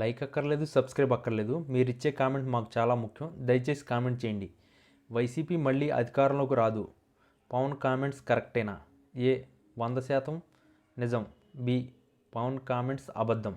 Like అక్కర్లేదు subscribe అక్కర్లేదు. మీరు ఇచ్చే కామెంట్ మాకు చాలా ముఖ్యం. దయచేసి కామెంట్ చేయండి. వైసీపీ మళ్ళీ అధికారంలోకి రాదు. పవన్ కామెంట్స్ కరెక్టేనా? ఏ వంద శాతం నిజం. బి పవన్ కామెంట్స్ అబద్ధం.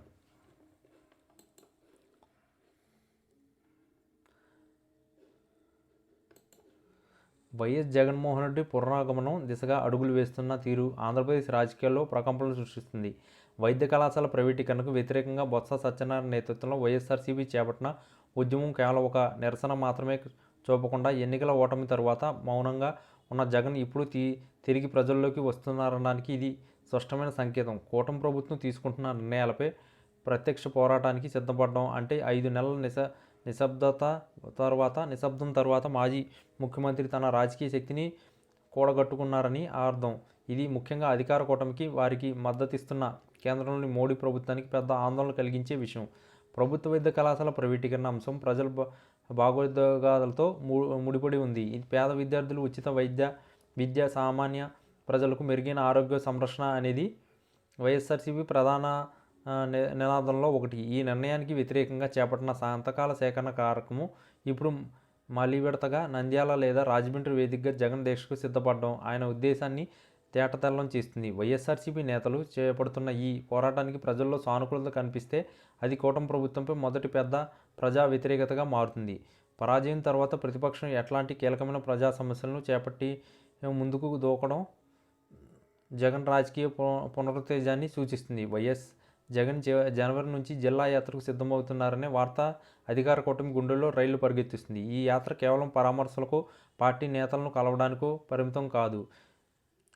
వైఎస్ జగన్మోహన్ రెడ్డి పునరాగమనం దిశగా అడుగులు వేస్తున్న తీరు ఆంధ్రప్రదేశ్ రాజకీయాల్లో ప్రకంపనలు సృష్టిస్తుంది. వైద్య కళాశాల ప్రైవేటీకరణకు వ్యతిరేకంగా బొత్స సత్యనారాయణ నేతృత్వంలో వైఎస్ఆర్సీపీ చేపట్టిన ఉద్యమం కేవలం ఒక నిరసన మాత్రమే చూపకుండా ఎన్నికల ఓటమి తరువాత మౌనంగా ఉన్న జగన్ ఇప్పుడు తీ తిరిగి ప్రజల్లోకి వస్తున్నారనడానికి ఇది స్పష్టమైన సంకేతం. కూటమి ప్రభుత్వం తీసుకుంటున్న నిర్ణయాలపై ప్రత్యక్ష పోరాటానికి సిద్ధపడడం అంటే ఐదు నెలల నిశ నిశ్శబ్దత తర్వాత నిశ్శబ్దం తర్వాత మాజీ ముఖ్యమంత్రి తన రాజకీయ శక్తిని కూడగట్టుకున్నారని అర్థం. ఇది ముఖ్యంగా అధికార కూటమికి వారికి మద్దతిస్తున్న కేంద్రంలోని మోడీ ప్రభుత్వానికి పెద్ద ఆందోళన కలిగించే విషయం. ప్రభుత్వ వైద్య కళాశాల ప్రైవేటీకరణ అంశం ప్రజల భాగోద్యోగాలతో ము ముడిపడి ఉంది. పేద విద్యార్థులు ఉచిత వైద్య విద్య సామాన్య ప్రజలకు మెరుగైన ఆరోగ్య సంరక్షణ అనేది వైఎస్ఆర్సీపీ ప్రధాన ని- నినాదంలో ఒకటి. ఈ నిర్ణయానికి వ్యతిరేకంగా చేపట్టిన సంతకాల సేకరణ కార్యక్రమం ఇప్పుడు మలివిడతగా నంద్యాల లేదా రాజమండ్రి వేదికగా జగన్ దీక్షకు సిద్ధపడడం. ఆయన ఉద్దేశాన్ని తేటతెల్లం చేస్తుంది. వైఎస్ఆర్సీపీ నేతలు చేపడుతున్న ఈ పోరాటానికి ప్రజల్లో సానుకూలత కనిపిస్తే అది కూటమి ప్రభుత్వంపై మొదటి పెద్ద ప్రజా వ్యతిరేకతగా మారుతుంది. పరాజయం తర్వాత ప్రతిపక్షం ఎట్లాంటి కీలకమైన ప్రజా సమస్యలను చేపట్టి ముందుకు దూకడం జగన్ రాజకీయ పు- పునరుత్తేజాన్ని సూచిస్తుంది. వైఎస్ జగన్ జనవరి నుంచి జిల్లా యాత్రకు సిద్ధమవుతున్నారనే వార్త అధికార కూటమి గుండెల్లో రైళ్ళు పరిగెత్తిస్తుంది. ఈ యాత్ర కేవలం పరామర్శలకు పార్టీ నేతలను కలవడానికో పరిమితం కాదు.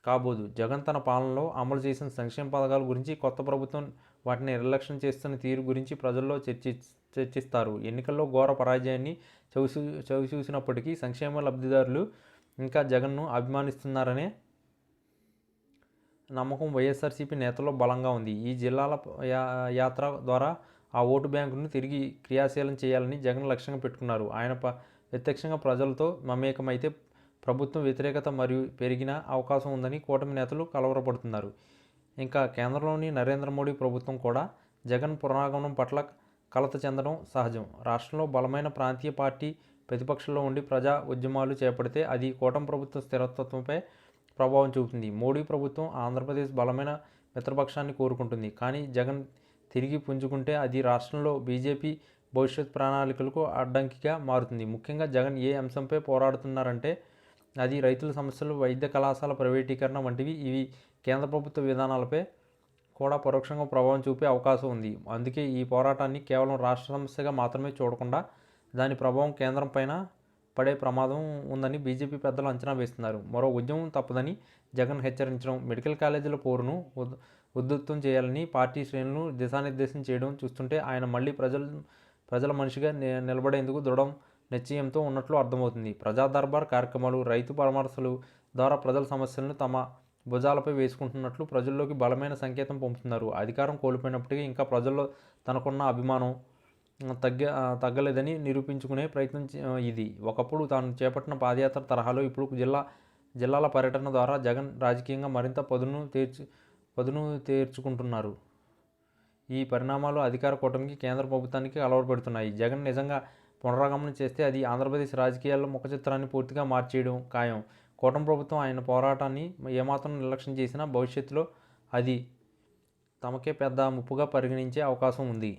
కాబోదు. జగన్ తన పాలనలో అమలు చేసిన సంక్షేమ పథకాల గురించి కొత్త ప్రభుత్వం వాటిని నిర్లక్ష్యం చేస్తున్న తీరు గురించి ప్రజల్లో చర్చి చర్చిస్తారు. ఎన్నికల్లో ఘోర పరాజయాన్ని చవిచూ చవిచూసినప్పటికీ సంక్షేమ లబ్ధిదారులు ఇంకా జగన్ను అభిమానిస్తున్నారనే నమ్మకం వైఎస్ఆర్సీపీ నేతల్లో బలంగా ఉంది. ఈ జిల్లాల యా- యాత్ర ద్వారా ఆ ఓటు బ్యాంకును తిరిగి క్రియాశీలం చేయాలని జగన్ లక్ష్యంగా పెట్టుకున్నారు. ఆయన ప్రత్యక్షంగా ప్రజలతో మమేకమైతే ప్రభుత్వం వ్యతిరేకత మరియు పెరిగిన అవకాశం ఉందని కూటమి నేతలు కలవరపడుతున్నారు. ఇంకా కేంద్రంలోని నరేంద్ర మోడీ ప్రభుత్వం కూడా జగన్ పునరాగమనం పట్ల కలత చెందడం సహజం. రాష్ట్రంలో బలమైన ప్రాంతీయ పార్టీ ప్రతిపక్షంలో ఉండి ప్రజా ఉద్యమాలు చేపడితే అది కూటమి ప్రభుత్వ స్థిరత్వంపై ప్రభావం చూపుతుంది. మోడీ ప్రభుత్వం ఆంధ్రప్రదేశ్ బలమైన మిత్రపక్షాన్ని కోరుకుంటుంది. కానీ జగన్ తిరిగి పుంజుకుంటే అది రాష్ట్రంలో బీజేపీ భవిష్యత్ ప్రణాళికలకు అడ్డంకిగా మారుతుంది. ముఖ్యంగా జగన్ ఏ అంశంపై పోరాడుతున్నారంటే అది రైతుల సమస్యలు వైద్య కళాశాల ప్రైవేటీకరణ వంటివి ఇవి కేంద్ర ప్రభుత్వ విధానాలపై కూడా పరోక్షంగా ప్రభావం చూపే అవకాశం ఉంది. అందుకే ఈ పోరాటాన్ని కేవలం రాష్ట్ర సమస్యగా మాత్రమే చూడకుండా దాని ప్రభావం కేంద్రం పైన పడే ప్రమాదం ఉందని బీజేపీ పెద్దలు అంచనా వేస్తున్నారు. మరో ఉద్యమం తప్పదని జగన్ హెచ్చరించడం మెడికల్ కాలేజీల పోరును ఉద్- చేయాలని పార్టీ శ్రేణులను దిశానిర్దేశం చేయడం చూస్తుంటే ఆయన మళ్ళీ ప్రజలు ప్రజల మనిషిగా ని- నిలబడేందుకు దృఢం నిశ్చయంతో ఉన్నట్లు అర్థమవుతుంది. ప్రజా దర్బార్ కార్యక్రమాలు రైతు పరామర్శలు ద్వారా ప్రజల సమస్యలను తమ భుజాలపై వేసుకుంటున్నట్లు ప్రజల్లోకి బలమైన సంకేతం పంపుతున్నారు. అధికారం కోల్పోయినప్పటికీ ఇంకా ప్రజల్లో తనకున్న అభిమానం తగ్గ తగ్గలేదని నిరూపించుకునే ప్రయత్నం ఇది. ఒకప్పుడు తాను చేపట్టిన పాదయాత్ర తరహాలో ఇప్పుడు జిల్లా జిల్లాల పర్యటన ద్వారా జగన్ రాజకీయంగా మరింత పదును తీర్చు పదును తీర్చుకుంటున్నారు. ఈ పరిణామాలు అధికార కూటమికి కేంద్ర ప్రభుత్వానికి అలవరపెడుతున్నాయి జగన్ నిజంగా పునరాగమనం చేస్తే అది ఆంధ్రప్రదేశ్ రాజకీయాల్లో ముఖ చిత్రాన్ని పూర్తిగా మార్చేయడం ఖాయం. కూటమి ప్రభుత్వం ఆయన పోరాటాన్ని ఏమాత్రం నిర్లక్ష్యం చేసినా భవిష్యత్తులో అది తమకే పెద్ద ముప్పుగా పరిగణించే అవకాశం ఉంది.